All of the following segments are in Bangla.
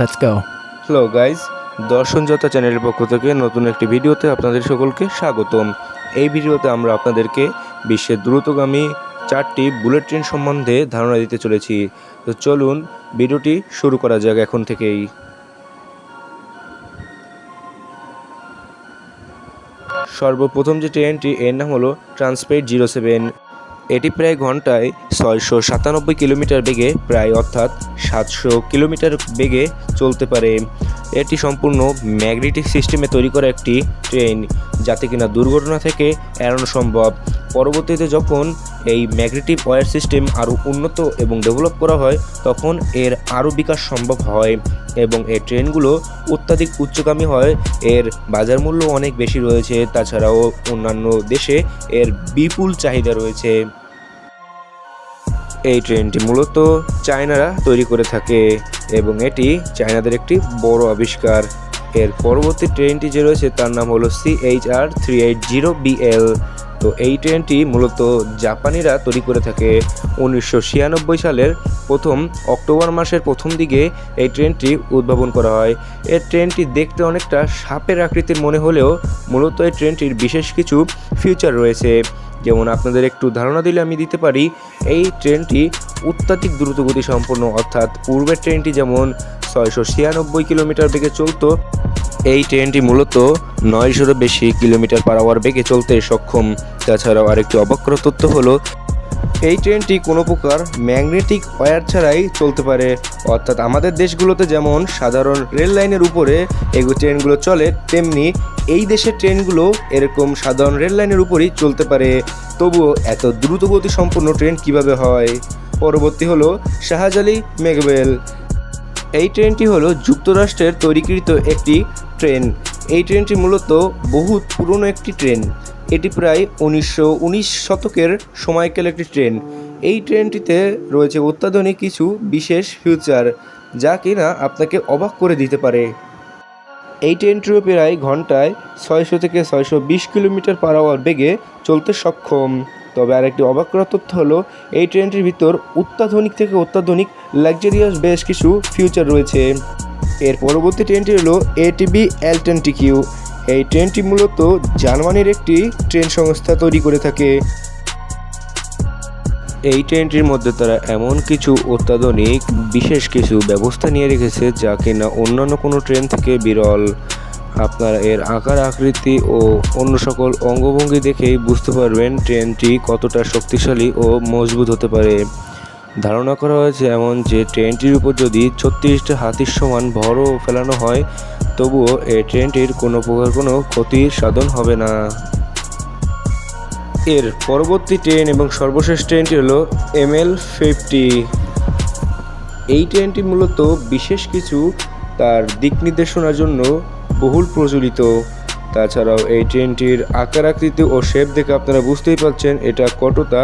Let's go. হ্যালো গাইজ দর্শনযাত্রা চ্যানেলের পক্ষ থেকে নতুন একটি ভিডিওতে আপনাদের সকলকে স্বাগতম। এই ভিডিওতে আমরা আপনাদেরকে বিশ্বের দ্রুতগামী চারটি বুলেট ট্রেন সম্বন্ধে ধারণা দিতে চলেছি। তো চলুন, ভিডিওটি শুরু করা যাক এখন থেকেই। সর্বপ্রথম যে ট্রেনটি, এর নাম হলো ট্রান্সপেট জিরো সেভেন এটি প্রায় ঘন্টায় ছয়শো সাতানব্বই কিলোমিটার বেগে, প্রায় অর্থাৎ সাতশো কিলোমিটার বেগে চলতে পারে। এটি সম্পূর্ণ ম্যাগনেটিক সিস্টেমে তৈরি করা একটি ট্রেন, যাতে কিনা দুর্ঘটনা থেকে এড়ানো সম্ভব। পরবর্তীতে যখন এই ম্যাগনেটিক ওয়্যার সিস্টেম আরও উন্নত এবং ডেভেলপ করা হয়, তখন এর আরও বিকাশ সম্ভব হয় এবং এই ট্রেনগুলো অত্যাধিক উচ্চগামী হয়। এর বাজার মূল্য অনেক বেশি রয়েছে। তাছাড়াও অন্যান্য দেশে এর বিপুল চাহিদা রয়েছে। এই ট্রেনটি মূলত চায়নারা তৈরি করে থাকে এবং এটি চায়নাদের একটি বড় আবিষ্কার। এর পরবর্তী ট্রেনটি যে রয়েছে তার নাম হলো C H R three eight zero BL তো এই ট্রেনটি মূলত জাপানিরা তৈরি করে থাকে। উনিশশো ছিয়ানব্বই সালের প্রথম অক্টোবর মাসের প্রথম দিকে এই ট্রেনটি উদ্ভাবন করা হয়। এই ট্রেনটি দেখতে অনেকটা সাপের আকৃতির মনে হলেও মূলত এই ট্রেনটির বিশেষ কিছু ফিউচার রয়েছে। যেমন আপনাদের একটু ধারণা দিলে আমি দিতে পারি, এই ট্রেনটি অত্যাধিক দ্রুতগতি সম্পন্ন, অর্থাৎ পূর্বের ট্রেনটি যেমন ছয়শো ছিয়ানব্বই কিলোমিটার বেগে চলতো, এই ট্রেনটি মূলত নয়শোরও বেশি কিলোমিটার পার আওয়ার বেগে চলতে সক্ষম। তাছাড়াও আরেকটি অবক্র তথ্য হলো এই ট্রেনটি কোনো প্রকার ম্যাগনেটিক ওয়্যার ছাড়াই চলতে পারে। অর্থাৎ আমাদের দেশগুলোতে যেমন সাধারণ রেল লাইনের উপরে এগুলো ট্রেনগুলো চলে, তেমনি এই দেশের ট্রেনগুলো এরকম সাধারণ রেল লাইনের উপরই চলতে পারে। তবুও এত দ্রুতগতি সম্পন্ন ট্রেন কীভাবে হয়? পরবর্তী হলো শাহজালি মেঘবেল। এই ট্রেনটি হলো যুক্তরাষ্ট্রের তৈরিকৃত একটি ট্রেন। এই ট্রেনটি মূলত বহু পুরনো একটি ট্রেন। এটি প্রায় উনিশশো উনিশ শতকের সময়কাল একটি ট্রেন। এই ট্রেনটিতে রয়েছে অত্যাধুনিক কিছু বিশেষ ফিউচার, যা কিনা আপনাকে অবাক করে দিতে পারে। এই ট্রেনটিও প্রায় ঘন্টায় ছয়শো থেকে ছয়শো বিশ কিলোমিটার পার আওয়ার বেগে চলতে সক্ষম। তবে আরেকটি অবাক করার তথ্য হলো, এই ট্রেনটির ভিতর অত্যাধুনিক থেকে অত্যাধুনিক লাক্সারিয়াস বেশ কিছু ফিউচার রয়েছে। এর পরবর্তী ট্রেনটি হলো এটিবি এল এলটেন টিকিউ এই ট্রেনটি মূলত জার্মানির একটি ট্রেন সংস্থা তৈরি করে থাকে। এই ট্রেনটির মধ্যে তারা এমন কিছু অত্যাধুনিক, বিশেষ কিছু ব্যবস্থা নিয়ে রেখেছে যা কিনা অন্যান্য কোনো ট্রেন থেকে বিরল। আপনারা এর আকার, আকৃতি ও অন্য সকল অঙ্গভঙ্গি দেখেই বুঝতে পারবেন ট্রেনটি কতটা শক্তিশালী ও মজবুত হতে পারে। ধারণা করা হয়েছে এমন যে, ট্রেনটির উপর যদি ছত্রিশটা হাতির সমান ভরও ফেলানো হয় তবুও এই ট্রেনটির কোনো প্রকার কোনো ক্ষতির সাধন হবে না। এর পরবর্তী ট্রেন এবং সর্বশেষ ট্রেনটি হলো এম এল ফিফটি। এই ট্রেনটি মূলত বিশেষ কিছু তার দিক নির্দেশনার জন্য বহুল প্রচলিত। তাছাড়াও এই ট্রেনটির আকার, আকৃতি ও শেপ দেখে আপনারা বুঝতেই পারছেন এটা কতটা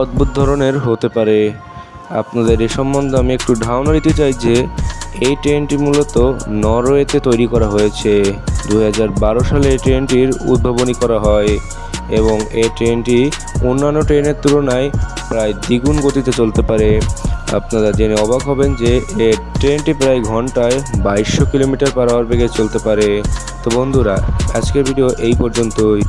অদ্ভুত ধরনের হতে পারে। আপনাদের এ সম্বন্ধে আমি একটু ধারণা দিতে চাই যে এই ট্রেনটি মূলত নরওয়েতে তৈরি করা হয়েছে। দু হাজার বারো সালে এই ট্রেনটির উদ্ভাবনী করা হয় এবং এই ট্রেনটি অন্যান্য ট্রেনের তুলনায় প্রায় দ্বিগুণ গতিতে চলতে পারে। আপনারা জেনে অবাক হবেন যে এই ট্রেনটি প্রায় ঘন্টায় বাইশশো কিলোমিটার পার আওয়ার বেগে চলতে পারে। তো বন্ধুরা, আজকের ভিডিও এই পর্যন্তই।